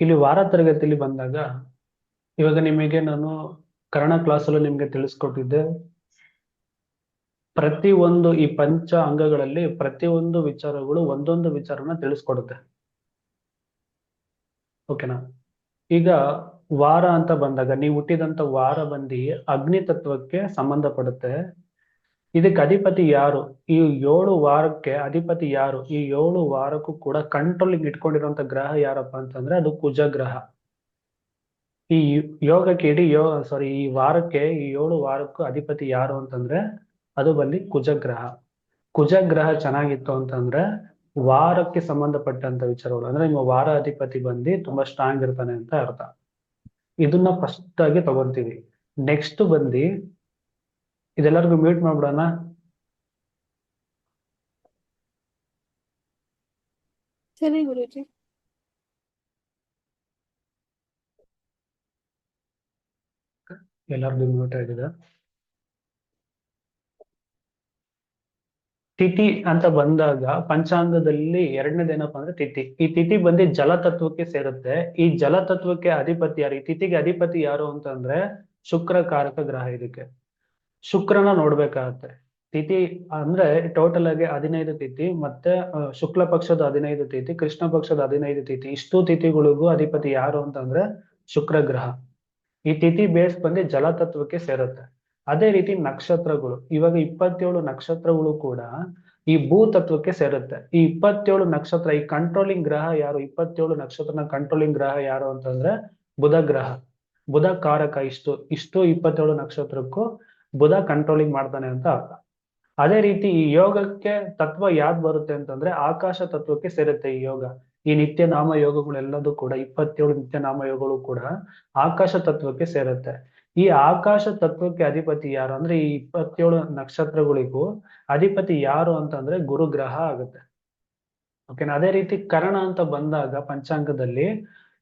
ಇಲ್ಲಿ ವಾರ ತರಗತಿಯಲ್ಲಿ ಬಂದಾಗ ಇವಾಗ ನಿಮಗೆ ನಾನು ಕನ್ನಡ ಕ್ಲಾಸಲ್ಲೂ ನಿಮಗೆ ತಿಳಿಸ್ಕೊಟ್ಟಿದ್ದೆ. ಪ್ರತಿ ಒಂದು ಈ ಪಂಚ ಅಂಗಗಳಲ್ಲಿ ಪ್ರತಿ ಒಂದು ವಿಚಾರಗಳು ಒಂದೊಂದು ವಿಚಾರನ ತಿಳಿಸ್ಕೊಡುತ್ತೆ. ಓಕೆನಾ ಈಗ ವಾರ ಅಂತ ಬಂದಾಗ, ನೀವು ಹುಟ್ಟಿದಂತ ವಾರ ಬಂದಿ ಅಗ್ನಿ ತತ್ವಕ್ಕೆ ಸಂಬಂಧಪಡುತ್ತೆ. ಇದಕ್ಕೆ ಅಧಿಪತಿ ಯಾರು? ಈ ಏಳು ವಾರಕ್ಕೆ ಅಧಿಪತಿ ಯಾರು? ಈ ಏಳು ವಾರಕ್ಕೂ ಕೂಡ ಕಂಟ್ರೋಲಿಂಗ್ ಇಟ್ಕೊಂಡಿರುವಂತ ಗ್ರಹ ಯಾರಪ್ಪ ಅಂತಂದ್ರೆ ಅದು ಕುಜ ಗ್ರಹ. ಈ ಯೋಗಕ್ಕೆ ಇಡೀ ಯೋ ಸಾರಿ ಈ ವಾರಕ್ಕೆ, ಈ ಏಳು ವಾರಕ್ಕೂ ಅಧಿಪತಿ ಯಾರು ಅಂತಂದ್ರೆ ಅದು ಬಲ್ಲಿ ಕುಜ ಗ್ರಹ. ಕುಜ ಗ್ರಹ ಚೆನ್ನಾಗಿತ್ತು ಅಂತಂದ್ರೆ ವಾರಕ್ಕೆ ಸಂಬಂಧಪಟ್ಟಂತ ವಿಚಾರಗಳು. ಅಂದ್ರೆ ನಿಮ್ಮ ವಾರ ಅಧಿಪತಿ ಬಂದು ತುಂಬಾ ಸ್ಟ್ರಾಂಗ್ ಇರ್ತಾನೆ ಅಂತ ಅರ್ಥ. ಇದನ್ನ ಫಸ್ಟ್ ಆಗಿ ತಗೊಂತೀವಿ. ನೆಕ್ಸ್ಟ್ ಬಂದು ಇದೆಲ್ಲರಿಗೂ ಮ್ಯೂಟ್ ಮಾಡ್ಬಿಡೋಣ. ಸರಿ ಗುರುಜಿ. ಎಲ್ಲರದು ಮ್ಯೂಟ್ ಆಗಿದೆ. ತಿಥಿ ಅಂತ ಬಂದಾಗ ಪಂಚಾಂಗದಲ್ಲಿ ಎರಡನೇದೇನಪ್ಪ ಅಂದ್ರೆ ತಿಥಿ. ಈ ತಿಥಿ ಬಂದು ಜಲತತ್ವಕ್ಕೆ ಸೇರುತ್ತೆ. ಈ ಜಲತತ್ವಕ್ಕೆ ಅಧಿಪತಿ ಯಾರು? ಈ ತಿಥಿಗೆ ಅಧಿಪತಿ ಯಾರು ಅಂತಂದ್ರೆ ಶುಕ್ರ ಕಾರಕ ಗ್ರಹ ಇದಕ್ಕೆ. ಶುಕ್ರನ ನೋಡ್ಬೇಕಾಗತ್ತೆ. ತಿಥಿ ಅಂದ್ರೆ ಟೋಟಲ್ ಆಗಿ ಹದಿನೈದು ತಿಥಿ, ಮತ್ತೆ ಶುಕ್ಲ ಪಕ್ಷದ ಹದಿನೈದು ತಿಥಿ, ಕೃಷ್ಣ ಪಕ್ಷದ ಹದಿನೈದು ತಿಥಿ. ಇಷ್ಟು ತಿಥಿಗಳಿಗೂ ಅಧಿಪತಿ ಯಾರು ಅಂತಂದ್ರೆ ಶುಕ್ರ ಗ್ರಹ. ಈ ತಿಥಿ ಬೇಸ್ ಬಂದು ಜಲತತ್ವಕ್ಕೆ ಸೇರುತ್ತೆ. ಅದೇ ರೀತಿ ನಕ್ಷತ್ರಗಳು. ಇವಾಗ ಇಪ್ಪತ್ತೇಳು ನಕ್ಷತ್ರಗಳು ಕೂಡ ಈ ಭೂ ತತ್ವಕ್ಕೆ ಸೇರುತ್ತೆ. ಈ ಇಪ್ಪತ್ತೇಳು ನಕ್ಷತ್ರ, ಈ ಕಂಟ್ರೋಲಿಂಗ್ ಗ್ರಹ ಯಾರು? ಇಪ್ಪತ್ತೇಳು ನಕ್ಷತ್ರನ ಕಂಟ್ರೋಲಿಂಗ್ ಗ್ರಹ ಯಾರು ಅಂತಂದ್ರೆ ಬುಧ ಗ್ರಹ. ಬುಧ ಕಾರಕ ಇಷ್ಟು. ಇಷ್ಟು ಇಪ್ಪತ್ತೇಳು ನಕ್ಷತ್ರಕ್ಕೂ ಬುಧ ಕಂಟ್ರೋಲಿಂಗ್ ಮಾಡ್ತಾನೆ ಅಂತ ಅರ್ಥ. ಅದೇ ರೀತಿ ಈ ಯೋಗಕ್ಕೆ ತತ್ವ ಯಾವ್ದು ಬರುತ್ತೆ ಅಂತಂದ್ರೆ ಆಕಾಶ ತತ್ವಕ್ಕೆ ಸೇರುತ್ತೆ ಈ ಯೋಗ. ಈ ನಿತ್ಯ ನಾಮ ಯೋಗಗಳೆಲ್ಲದೂ ಕೂಡ, ಇಪ್ಪತ್ತೇಳು ನಿತ್ಯ ನಾಮ ಯೋಗಗಳು ಕೂಡ ಆಕಾಶ ತತ್ವಕ್ಕೆ ಸೇರುತ್ತೆ. ಈ ಆಕಾಶ ತತ್ವಕ್ಕೆ ಅಧಿಪತಿ ಯಾರು ಅಂದ್ರೆ ಈ ಇಪ್ಪತ್ತೇಳು ನಕ್ಷತ್ರಗಳಿಗೂ ಅಧಿಪತಿ ಯಾರು ಅಂತಂದ್ರೆ ಗುರು ಗ್ರಹ ಆಗುತ್ತೆ. ಓಕೆನಾ ಅದೇ ರೀತಿ ಕರಣ ಅಂತ ಬಂದಾಗ ಪಂಚಾಂಗದಲ್ಲಿ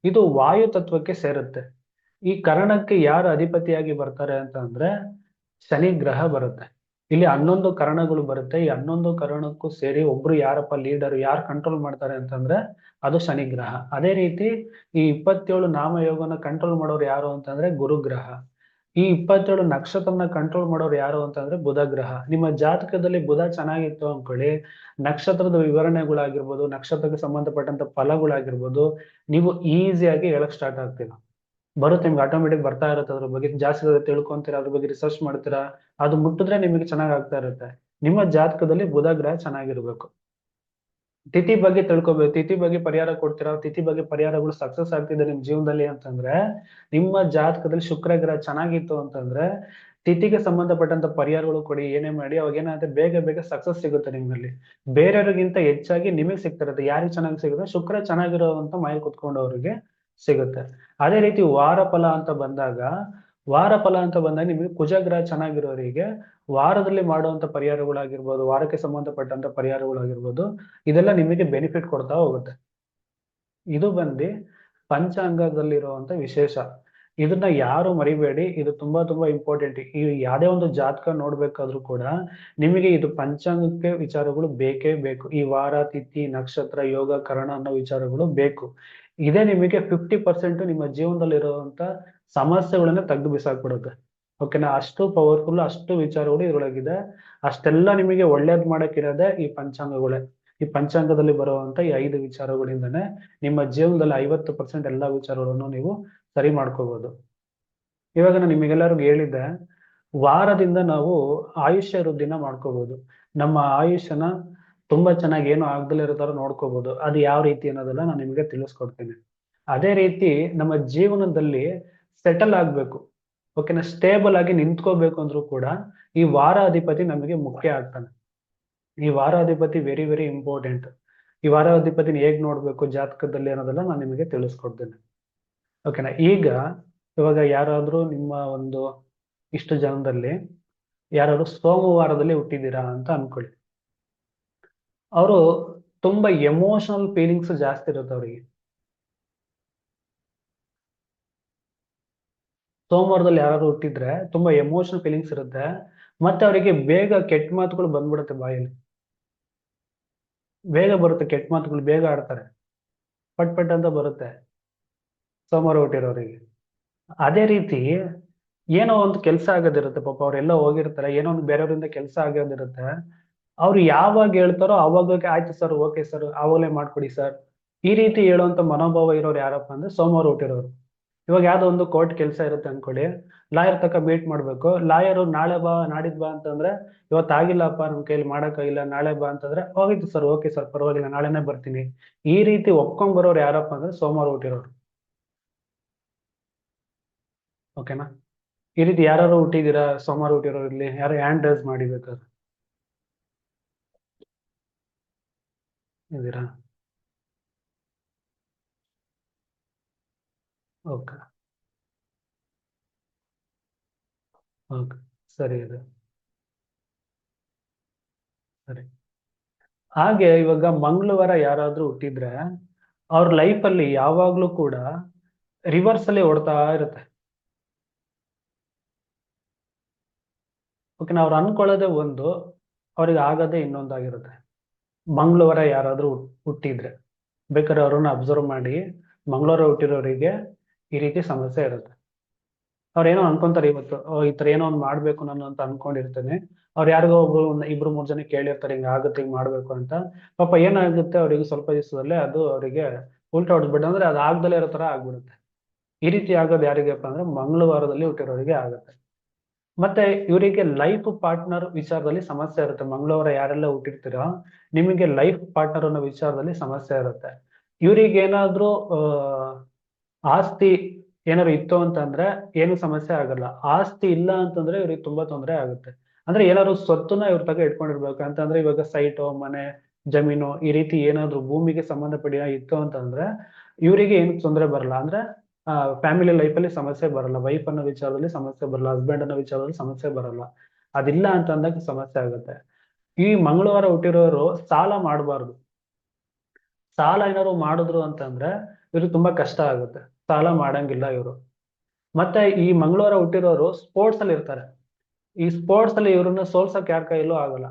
ಇದು ವಾಯು ತತ್ವಕ್ಕೆ ಸೇರುತ್ತೆ. ಈ ಕರಣಕ್ಕೆ ಯಾರು ಅಧಿಪತಿಯಾಗಿ ಬರ್ತಾರೆ ಅಂತ ಅಂದ್ರೆ ಶನಿ ಗ್ರಹ ಬರುತ್ತೆ. ಇಲ್ಲಿ ಹನ್ನೊಂದು ಕರಣಗಳು ಬರುತ್ತೆ. ಈ ಹನ್ನೊಂದು ಕರಣಕ್ಕೂ ಸೇರಿ ಒಬ್ರು ಯಾರಪ್ಪ ಲೀಡರ್ ಯಾರು ಕಂಟ್ರೋಲ್ ಮಾಡ್ತಾರೆ ಅಂತಂದ್ರೆ ಅದು ಶನಿ ಗ್ರಹ. ಅದೇ ರೀತಿ ಈ ಇಪ್ಪತ್ತೇಳು ನಾಮಯೋಗನ ಕಂಟ್ರೋಲ್ ಮಾಡೋರು ಯಾರು ಅಂತಂದ್ರೆ ಗುರುಗ್ರಹ ಈ ಇಪ್ಪತ್ತೇಳು ನಕ್ಷತ್ರನ ಕಂಟ್ರೋಲ್ ಮಾಡೋರು ಯಾರು ಅಂತಂದ್ರೆ ಬುಧ ಗ್ರಹ. ನಿಮ್ಮ ಜಾತಕದಲ್ಲಿ ಬುಧ ಚೆನ್ನಾಗಿತ್ತು ಅನ್ಕೊಳ್ಳಿ ನಕ್ಷತ್ರದ ವಿವರಣೆಗಳಾಗಿರ್ಬೋದು, ನಕ್ಷತ್ರಕ್ಕೆ ಸಂಬಂಧಪಟ್ಟಂತ ಫಲಗಳಾಗಿರ್ಬೋದು, ನೀವು ಈಸಿಯಾಗಿ ಹೇಳಕ್ ಸ್ಟಾರ್ಟ್ ಆಗ್ತೀರಾ. ಬರುತ್ತೆ, ನಿಮ್ಗೆ ಆಟೋಮೆಟಿಕ್ ಬರ್ತಾ ಇರುತ್ತೆ, ಅದ್ರ ಬಗ್ಗೆ ಜಾಸ್ತಿ ತಿಳ್ಕೊಂತೀರಾ, ಅದ್ರ ಬಗ್ಗೆ ರಿಸರ್ಚ್ ಮಾಡ್ತೀರಾ, ಅದು ಮುಟ್ಟಿದ್ರೆ ನಿಮಗೆ ಚೆನ್ನಾಗ್ ಆಗ್ತಾ ಇರುತ್ತೆ. ನಿಮ್ಮ ಜಾತಕದಲ್ಲಿ ಬುಧ ಗ್ರಹ ಚೆನ್ನಾಗಿರ್ಬೇಕು. ತಿಥಿ ಬಗ್ಗೆ ತಿಳ್ಕೊಬೇಕು, ತಿಥಿ ಬಗ್ಗೆ ಪರಿಹಾರ ಕೊಡ್ತೀರಾ, ತಿಥಿ ಬಗ್ಗೆ ಪರಿಹಾರಗಳು ಸಕ್ಸಸ್ ಆಗ್ತಿದೆ ನಿಮ್ ಜೀವನದಲ್ಲಿ ಅಂತಂದ್ರೆ, ನಿಮ್ಮ ಜಾತಕದಲ್ಲಿ ಶುಕ್ರ ಗ್ರಹ ಚೆನ್ನಾಗಿತ್ತು ಅಂತಂದ್ರೆ, ತಿಥಿಗೆ ಸಂಬಂಧಪಟ್ಟಂತ ಪರಿಹಾರಗಳು ಕೊಡಿ, ಏನೇ ಮಾಡಿ, ಅವಾಗ ಏನಾದ್ರೆ ಬೇಗ ಬೇಗ ಸಕ್ಸಸ್ ಸಿಗುತ್ತೆ ನಿಮ್ಮಲ್ಲಿ ಬೇರೆಯವ್ರಿಗಿಂತ ಹೆಚ್ಚಾಗಿ ನಿಮಗೆ ಸಿಗ್ತಿರುತ್ತೆ ಯಾರಿಗೆ ಚೆನ್ನಾಗಿ ಸಿಗುತ್ತೆ, ಶುಕ್ರ ಚೆನ್ನಾಗಿರೋ ಅಂತ ಮೈ ಕುತ್ಕೊಂಡವ್ರಿಗೆ ಸಿಗುತ್ತೆ. ಅದೇ ರೀತಿ ವಾರ ಫಲ ಅಂತ ಬಂದಾಗ ವಾರ ಫಲ ಅಂತ ಬಂದಾಗ ನಿಮಗೆ ಕುಜಗ್ರಹ ಚೆನ್ನಾಗಿರೋರಿಗೆ ವಾರದಲ್ಲಿ ಮಾಡುವಂತ ಪರಿಹಾರಗಳಾಗಿರ್ಬೋದು, ವಾರಕ್ಕೆ ಸಂಬಂಧಪಟ್ಟಂತ ಪರಿಹಾರಗಳಾಗಿರ್ಬೋದು, ಇದೆಲ್ಲ ನಿಮಗೆ ಬೆನಿಫಿಟ್ ಕೊಡ್ತಾ ಹೋಗುತ್ತೆ. ಇದು ಬಂದು ಪಂಚಾಂಗದಲ್ಲಿರುವಂತ ವಿಶೇಷ. ಇದನ್ನ ಯಾರು ಮರಿಬೇಡಿ, ಇದು ತುಂಬಾ ತುಂಬಾ ಇಂಪಾರ್ಟೆಂಟ್ ಈ ಯಾವುದೇ ಒಂದು ಜಾತಕ ನೋಡ್ಬೇಕಾದ್ರೂ ಕೂಡ ನಿಮಗೆ ಇದು ಪಂಚಾಂಗಕ್ಕೆ ವಿಚಾರಗಳು ಬೇಕೇ ಬೇಕು. ಈ ವಾರ, ತಿಥಿ, ನಕ್ಷತ್ರ, ಯೋಗ, ಕರಣ ಅನ್ನೋ ವಿಚಾರಗಳು ಬೇಕು. ಇದೇ ನಿಮಗೆ ಫಿಫ್ಟಿ ಪರ್ಸೆಂಟ್ ನಿಮ್ಮ ಜೀವನದಲ್ಲಿ ಇರುವಂತ ಸಮಸ್ಯೆಗಳನ್ನ ತೆಗೆದು ಬಿಸಾಕ್ಬಿಡುತ್ತೆ. ಓಕೆನಾ ಅಷ್ಟು ಪವರ್ಫುಲ್ ಅಷ್ಟು ವಿಚಾರಗಳು ಇದ್ರೊಳಗಿದೆ. ಅಷ್ಟೆಲ್ಲ ನಿಮಗೆ ಒಳ್ಳೇದ್ ಮಾಡಕ್ಕಿರೋದೇ ಈ ಪಂಚಾಂಗಗಳೇ. ಈ ಪಂಚಾಂಗದಲ್ಲಿ ಬರುವಂತ ಈ ಐದು ವಿಚಾರಗಳಿಂದನೇ ನಿಮ್ಮ ಜೀವನದಲ್ಲಿ ಐವತ್ತು ಪರ್ಸೆಂಟ್ ಎಲ್ಲಾ ವಿಚಾರಗಳನ್ನು ನೀವು ಸರಿ ಮಾಡ್ಕೋಬಹುದು ಇವಾಗ ನಾನು ನಿಮಗೆಲ್ಲರಿಗೂ ಹೇಳಿದ್ದೆ, ವಾರದಿಂದ ನಾವು ಆಯುಷ್ಯ ವೃದ್ಧಿನ ಮಾಡ್ಕೋಬಹುದು ನಮ್ಮ ಆಯುಷ್ಯನ ತುಂಬಾ ಚೆನ್ನಾಗಿ ಏನು ಆಗ್ದಲೇ ಇರೋ ನೋಡ್ಕೋಬಹುದು ಅದು ಯಾವ ರೀತಿ ಅನ್ನೋದೆಲ್ಲ ನಾನು ನಿಮಗೆ ತಿಳಿಸ್ಕೊಡ್ತೇನೆ. ಅದೇ ರೀತಿ ನಮ್ಮ ಜೀವನದಲ್ಲಿ ಸೆಟಲ್ ಆಗ್ಬೇಕು. ಓಕೆನಾ ಸ್ಟೇಬಲ್ ಆಗಿ ನಿಂತ್ಕೋಬೇಕು ಅಂದ್ರೂ ಕೂಡ ಈ ವಾರ ಅಧಿಪತಿ ನಮಗೆ ಮುಖ್ಯ ಆಗ್ತಾನೆ. ಈ ವಾರ ಅಧಿಪತಿ ವೆರಿ ವೆರಿ ಇಂಪಾರ್ಟೆಂಟ್ ಈ ವಾರ ಅಧಿಪತಿನ ಹೇಗ್ ನೋಡ್ಬೇಕು, ಜಾತಕದಲ್ಲಿ ಅನ್ನೋದೆಲ್ಲ ನಾನು ನಿಮಗೆ ತಿಳಿಸ್ಕೊಡ್ತೇನೆ. ಓಕೆನಾ ಈಗ ಇವಾಗ ಯಾರಾದರೂ ನಿಮ್ಮ ಒಂದು ಇಷ್ಟು ಜನದಲ್ಲಿ ಯಾರಾದ್ರು ಸೋಮವಾರದಲ್ಲಿ ಹುಟ್ಟಿದ್ದೀರಾ ಅಂತ ಅನ್ಕೊಳ್ಳಿ. ಅವರು ತುಂಬಾ ಎಮೋಷನಲ್ ಫೀಲಿಂಗ್ಸ್ ಜಾಸ್ತಿ ಇರುತ್ತೆ ಅವರಿಗೆ. ಸೋಮವಾರದಲ್ಲಿ ಯಾರಾದ್ರು ಹುಟ್ಟಿದ್ರೆ ತುಂಬಾ ಎಮೋಷನಲ್ ಫೀಲಿಂಗ್ಸ್ ಇರುತ್ತೆ. ಮತ್ತೆ ಅವರಿಗೆ ಬೇಗ ಕೆಟ್ಟ ಮಾತುಗಳು ಬಂದ್ಬಿಡುತ್ತೆ ಬಾಯಲ್ಲಿ. ಬೇಗ ಬರುತ್ತೆ ಕೆಟ್ಟ ಮಾತುಗಳು, ಬೇಗ ಆಡ್ತಾರೆ. ಪಟ್ ಪಟ್ ಅಂತ ಬರುತ್ತೆ. ಸೋಮವಾರ ಹುಟ್ಟಿರೋರಿಗೆ ಅದೇ ರೀತಿ ಏನೋ ಒಂದು ಕೆಲಸ ಆಗೋದಿರುತ್ತೆ, ಪಾಪ ಅವರೆಲ್ಲ ಹೋಗಿರ್ತಾರೆ, ಏನೋ ಒಂದು ಬೇರೆಯವರಿಂದ ಕೆಲಸ ಆಗೋದಿರುತ್ತೆ. ಅವ್ರು ಯಾವಾಗ ಹೇಳ್ತಾರೋ ಅವಾಗ ಆಯ್ತು ಸರ್, ಓಕೆ ಸರ್, ಆವಾಗಲೇ ಮಾಡ್ಕೊಡಿ ಸರ್. ಈ ರೀತಿ ಹೇಳುವಂತ ಮನೋಭಾವ ಇರೋರು ಯಾರಪ್ಪ ಅಂದ್ರೆ ಸೋಮವಾರ ಹುಟ್ಟಿರೋರು ಇವಾಗ ಯಾವ್ದೋ ಒಂದು ಕೋರ್ಟ್ ಕೆಲಸ ಇರುತ್ತೆ ಅನ್ಕೊಳ್ಳಿ, ಲಾಯರ್ ತಕ ಮೀಟ್ ಮಾಡ್ಬೇಕು. ಲಾಯರು, ನಾಳೆ ಬಾ ನಾಡಿದ್ ಬಾ ಅಂತಂದ್ರೆ, ಇವತ್ತು ಆಗಿಲ್ಲಪ್ಪ, ನಮ್ ಕೈಲಿ ಮಾಡಕ್ಕಾಗಿಲ್ಲ ನಾಳೆ ಬಾ ಅಂತಂದ್ರೆ ಹೋಗಿತ್ತು ಸರ್, ಓಕೆ ಸರ್, ಪರವಾಗಿಲ್ಲ, ನಾಳೆನೇ ಬರ್ತೀನಿ. ಈ ರೀತಿ ಒಪ್ಕೊಂಡ್ ಬರೋರು ಯಾರಪ್ಪ ಅಂದ್ರೆ ಸೋಮವಾರ ಹುಟ್ಟಿರೋರು ಓಕೆನಾ ಈ ರೀತಿ ಯಾರು ಹುಟ್ಟಿದ್ದೀರಾ ಸೋಮವಾರ ಹುಟ್ಟಿರೋರು ಇಲ್ಲಿ ಯಾರು ಹ್ಯಾಂಡ್ ರೈಸ್ ಮಾಡಿಬೇಕಾದ್ರೆ? ಇದ್ದೀರಾ? ಓಕೆ ಓಕೆ ಸರಿ ಇದೆ. ಸರಿ. ಹಾಗೆ ಇವಾಗ ಮಂಗಳವಾರ ಯಾರಾದರೂ ಹುಟ್ಟಿದ್ರೆ, ಅವ್ರ ಲೈಫಲ್ಲಿ ಯಾವಾಗಲೂ ಕೂಡ ರಿವರ್ಸ್ ಅಲ್ಲಿ ಓಡ್ತಾ ಇರುತ್ತೆ. ಓಕೆ ಅವ್ರು ಅನ್ಕೊಳ್ಳೋದೇ ಒಂದು, ಅವ್ರಿಗೆ ಆಗೋದೇ ಇನ್ನೊಂದಾಗಿರುತ್ತೆ ಮಂಗಳವಾರ ಯಾರಾದ್ರೂ ಹುಟ್- ಹುಟ್ಟಿದ್ರೆ, ಬೇಕಾದ್ರೆ ಅವ್ರನ್ನ ಅಬ್ಸರ್ವ್ ಮಾಡಿ, ಮಂಗಳವಾರ ಹುಟ್ಟಿರೋರಿಗೆ ಈ ರೀತಿ ಸಮಸ್ಯೆ ಇರುತ್ತೆ. ಅವ್ರೇನೋ ಅನ್ಕೊಂತಾರೆ ಇವತ್ತು ಈ ತರ ಏನೋ ಒಂದು ಮಾಡ್ಬೇಕು ನಾನು ಅಂತ ಅನ್ಕೊಂಡಿರ್ತೇನೆ. ಅವ್ರು ಯಾರಿಗೋ ಒಬ್ರು ಒಂದ್ ಇಬ್ರು ಮೂರ್ ಜನ ಕೇಳಿರ್ತಾರೆ, ಹಿಂಗ ಆಗುತ್ತೆ, ಹಿಂಗ್ ಮಾಡ್ಬೇಕು ಅಂತ. ಪಾಪ ಏನಾಗುತ್ತೆ ಅವ್ರಿಗೆ ಸ್ವಲ್ಪ ದಿವಸದಲ್ಲೇ ಅದು ಅವರಿಗೆ ಉಲ್ಟಾ ಹೊಡೆದ್ಬಿಟ್ಟು ಅಂದ್ರೆ ಅದು ಆಗ್ದಲೇ ಇರೋ ತರ ಆಗ್ಬಿಡುತ್ತೆ. ಈ ರೀತಿ ಆಗೋದು ಯಾರಿಗಪ್ಪ ಅಂದ್ರೆ ಮಂಗಳವಾರದಲ್ಲಿ ಹುಟ್ಟಿರೋರಿಗೆ ಆಗುತ್ತೆ. ಮತ್ತೆ ಇವರಿಗೆ ಲೈಫ್ ಪಾರ್ಟ್ನರ್ ವಿಚಾರದಲ್ಲಿ ಸಮಸ್ಯೆ ಇರುತ್ತೆ. ಮಂಗಳವಾರ ಯಾರೆಲ್ಲ ಹುಟ್ಟಿರ್ತೀರೋ, ನಿಮಗೆ ಲೈಫ್ ಪಾರ್ಟ್ನರ್ ಅನ್ನೋ ವಿಚಾರದಲ್ಲಿ ಸಮಸ್ಯೆ ಇರುತ್ತೆ. ಇವ್ರಿಗೆ ಏನಾದ್ರೂ ಆಸ್ತಿ ಏನಾದ್ರು ಇತ್ತು ಅಂತಂದ್ರೆ ಏನು ಸಮಸ್ಯೆ ಆಗಲ್ಲ. ಆಸ್ತಿ ಇಲ್ಲ ಅಂತಂದ್ರೆ ಇವ್ರಿಗೆ ತುಂಬಾ ತೊಂದರೆ ಆಗುತ್ತೆ. ಅಂದ್ರೆ ಏನಾದ್ರು ಸ್ವತ್ತನ್ನ ಇವ್ರ ತಗ ಇಟ್ಕೊಂಡಿರ್ಬೇಕು. ಅಂತಂದ್ರೆ ಇವಾಗ ಸೈಟು ಮನೆ, ಜಮೀನು ಈ ರೀತಿ ಏನಾದ್ರು ಭೂಮಿಗೆ ಸಂಬಂಧಪಟ್ಟ ಇತ್ತು ಅಂತಂದ್ರೆ ಇವರಿಗೆ ಏನು ತೊಂದರೆ ಬರಲ್ಲ. ಅಂದ್ರೆ ಫ್ಯಾಮಿಲಿ ಲೈಫಲ್ಲಿ ಸಮಸ್ಯೆ ಬರಲ್ಲ. ವೈಫ್ ಅನ್ನೋ ವಿಚಾರದಲ್ಲಿ ಸಮಸ್ಯೆ ಬರಲ್ಲ. ಹಸ್ಬೆಂಡ್ ಅನ್ನೋ ವಿಚಾರದಲ್ಲಿ ಸಮಸ್ಯೆ ಬರಲ್ಲ. ಅದಿಲ್ಲ ಅಂತ ಅಂದಾಗ ಸಮಸ್ಯೆ ಆಗುತ್ತೆ. ಈ ಮಂಗಳವಾರ ಹುಟ್ಟಿರೋರು ಸಾಲ ಮಾಡಬಾರ್ದು. ಸಾಲ ಏನಾದ್ರು ಮಾಡಿದ್ರು ಅಂತಂದ್ರೆ ಇವ್ರಿಗೆ ತುಂಬಾ ಕಷ್ಟ ಆಗುತ್ತೆ. ಸಾಲ ಮಾಡಂಗಿಲ್ಲ ಇವರು. ಮತ್ತೆ ಈ ಮಂಗಳವಾರ ಹುಟ್ಟಿರೋರು ಸ್ಪೋರ್ಟ್ಸ್ ಅಲ್ಲಿ ಇರ್ತಾರೆ. ಈ ಸ್ಪೋರ್ಟ್ಸ್ ಅಲ್ಲಿ ಇವ್ರನ್ನ ಸೋಲ್ಸಕ್ ಯಾರ ಕೈಲೂ ಆಗಲ್ಲ.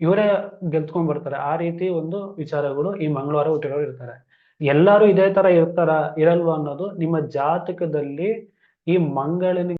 ಇವರೇ ಗೆಲ್ತ್ಕೊಂಡ್ ಬರ್ತಾರೆ. ಆ ರೀತಿ ಒಂದು ವಿಚಾರಗಳು ಈ ಮಂಗಳವಾರ ಹುಟ್ಟಿರೋರು ಇರ್ತಾರೆ. ಎಲ್ಲರೂ ಇದೇ ತರ ಇರ್ತಾರ ಇರಲ್ವಾ ಅನ್ನೋದು ನಿಮ್ಮ ಜಾತಕದಲ್ಲಿ ಈ ಮಂಗಳನಿಗೆ